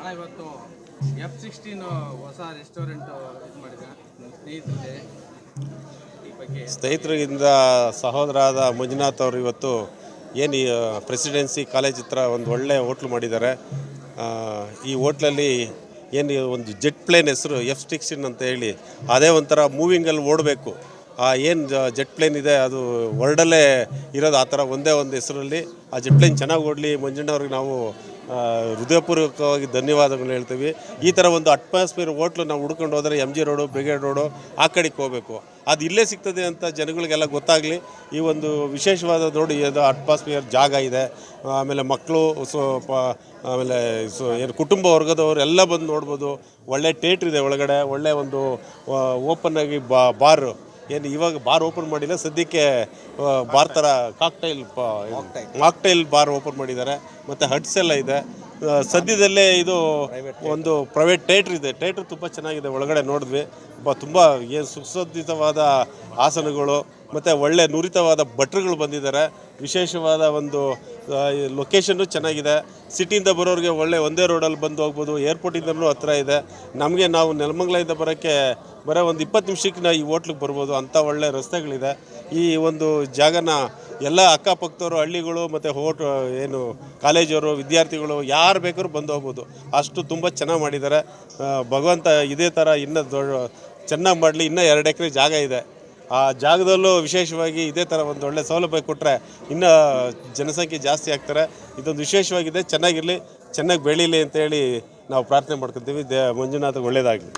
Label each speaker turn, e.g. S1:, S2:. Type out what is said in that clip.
S1: ಅಣ್ಣ ಇವತ್ತು F sixteen ಹೊಸ ರೆಸ್ಟೋರೆಂಟ್ ಇದು ಮಾಡಿದೆ. ಸ್ನೇಹಿತರಿಗೆ ಈ ಬಗ್ಗೆ.
S2: ಸ್ನೇಹಿತರಿಂದ ಸಹೋದರಾದ ಮಂಜುನಾಥ್ ಅವರು ಇವತ್ತು ಏನು ಪ್ರೆಸಿಡೆನ್ಸಿ ಕಾಲೇಜ್ ಹತ್ರ ಒಂದು ಒಳ್ಳೆ ಹೋಟ್ಲು ಮಾಡಿದ್ದಾರೆ. ಈ ಹೋಟ್ಲಲ್ಲಿ ಏನು ಒಂದು ಜೆಟ್ ಪ್ಲೇನ್ ಹೆಸರು ಎಫ್ ಸಿಕ್ಸ್ಟೀನ್ ಅಂತ ಹೇಳಿ ಅದೇ ಒಂಥರ ಮೂವಿಂಗಲ್ಲಿ ಓಡಬೇಕು. ಆ, ಏನು ಜೆಟ್ ಪ್ಲೇನ್ ಇದೆ, ಅದು ವರ್ಲ್ಡಲ್ಲೇ ಇರೋದು ಆ ಥರ ಒಂದೇ ಒಂದು ಹೆಸರಲ್ಲಿ ಆ ಜೆಟ್ ಪ್ಲೇನ್ ಚೆನ್ನಾಗಿ ಓಡಲಿ ಮಂಜಣ್ಣವ್ರಿಗೆ ನಾವು ಹೃದಯಪೂರ್ವಕವಾಗಿ ಧನ್ಯವಾದಗಳು ಹೇಳ್ತೀವಿ. ಈ ಥರ ಒಂದು ಅಟ್ಮಾಸ್ಫಿಯರ್ ಹೋಟ್ಲು ನಾವು ಹುಡ್ಕೊಂಡು ಹೋದರೆ M G road Brigade road, ಆ ಕಡೆಗೆ ಹೋಗಬೇಕು. ಅದು ಇಲ್ಲೇ ಸಿಗ್ತದೆ ಅಂತ ಜನಗಳಿಗೆಲ್ಲ ಗೊತ್ತಾಗಲಿ. ಈ ಒಂದು ವಿಶೇಷವಾದ ನೋಡಿ ಅದು ಅಟ್ಮಾಸ್ಫಿಯರ್ ಜಾಗ ಇದೆ. ಆಮೇಲೆ ಮಕ್ಕಳು, ಸೊ ಆಮೇಲೆ, ಸೊ, ಏನು ಕುಟುಂಬ ವರ್ಗದವರು ಎಲ್ಲ ಬಂದು ನೋಡ್ಬೋದು. ಒಳ್ಳೆ ಟೇಟ್ರ್ ಇದೆ ಒಳಗಡೆ. ಒಳ್ಳೆ ಒಂದು ಓಪನ್ ಆಗಿ ಬಾರ್ ಏನು ಇವಾಗ ಬಾರ್ ಓಪನ್ ಮಾಡಿಲ್ಲ ಸದ್ಯಕ್ಕೆ ಬಾರ್ ಥರ ಕಾಕ್ಟೈಲ್ ಕಾಕ್ಟೈಲ್ ಬಾರ್ ಓಪನ್ ಮಾಡಿದ್ದಾರೆ. ಮತ್ತು ಹಟ್ಸ್ ಎಲ್ಲ ಇದೆ. ಸದ್ಯದಲ್ಲೇ ಇದು ಒಂದು ಪ್ರೈವೇಟ್ ಥೇಟ್ರ್ ಇದೆ. ಥೇಟ್ರ್ ತುಂಬ ಚೆನ್ನಾಗಿದೆ. ಒಳಗಡೆ ನೋಡಿದ್ವಿ. ಬ ತುಂಬ ಏನು ಸುಸಜ್ಜಿತವಾದ ಆಸನಗಳು. ಮತ್ತು ಒಳ್ಳೆ ನುರಿತವಾದ ಭಟ್ರುಗಳು ಬಂದಿದ್ದಾರೆ. ವಿಶೇಷವಾದ ಒಂದು ಲೊಕೇಶನ್ನು ಚೆನ್ನಾಗಿದೆ. ಸಿಟಿಯಿಂದ ಬರೋರಿಗೆ ಒಳ್ಳೆ ಒಂದೇ ರೋಡಲ್ಲಿ ಬಂದು ಹೋಗ್ಬೋದು. ಏರ್ಪೋರ್ಟಿಂದಲೂ ಹತ್ರ ಇದೆ. ನಮಗೆ ನಾವು ನೆಲಮಂಗಲದಿಂದ ಬರೋಕ್ಕೆ ಬರೋ ಒಂದು ಇಪ್ಪತ್ತು ನಿಮಿಷಕ್ಕೆ ನಾವು ಈ ಹೋಟ್ಲಿಗೆ ಬರ್ಬೋದು. ಅಂಥ ಒಳ್ಳೆ ರಸ್ತೆಗಳಿದೆ. ಈ ಒಂದು ಜಾಗನ ಎಲ್ಲ ಅಕ್ಕಪಕ್ಕದವರು, ಹಳ್ಳಿಗಳು ಮತ್ತು ಹೋಟ್ ಏನು ಕಾಲೇಜವರು, ವಿದ್ಯಾರ್ಥಿಗಳು ಯಾರು ಬೇಕಾದ್ರೂ ಬಂದು ಹೋಗ್ಬೋದು. ಅಷ್ಟು ತುಂಬ ಚೆನ್ನಾಗಿ ಮಾಡಿದ್ದಾರೆ. ಭಗವಂತ ಇದೇ ಥರ ಇನ್ನೂ ದೊಡ್ಡ, ಚೆನ್ನಾಗಿ ಮಾಡಲಿ. ಇನ್ನೂ ಎರಡು ಎಕರೆ ಜಾಗ ಇದೆ. ಆ ಜಾಗದಲ್ಲೂ ವಿಶೇಷವಾಗಿ ಇದೇ ಥರ ಒಂದು ಒಳ್ಳೆ ಸೌಲಭ್ಯ ಕೊಟ್ಟರೆ ಇನ್ನೂ ಜನಸಂಖ್ಯೆ ಜಾಸ್ತಿ ಆಗ್ತಾರೆ. ಇದೊಂದು ವಿಶೇಷವಾಗಿದೆ. ಚೆನ್ನಾಗಿರಲಿ, ಚೆನ್ನಾಗಿ ಬೆಳೀಲಿ ಅಂತೇಳಿ ನಾವು ಪ್ರಾರ್ಥನೆ ಮಾಡ್ಕೊತೀವಿ. ದೇ ಮಂಜುನಾಥ್ ಒಳ್ಳೆಯದಾಗಲಿ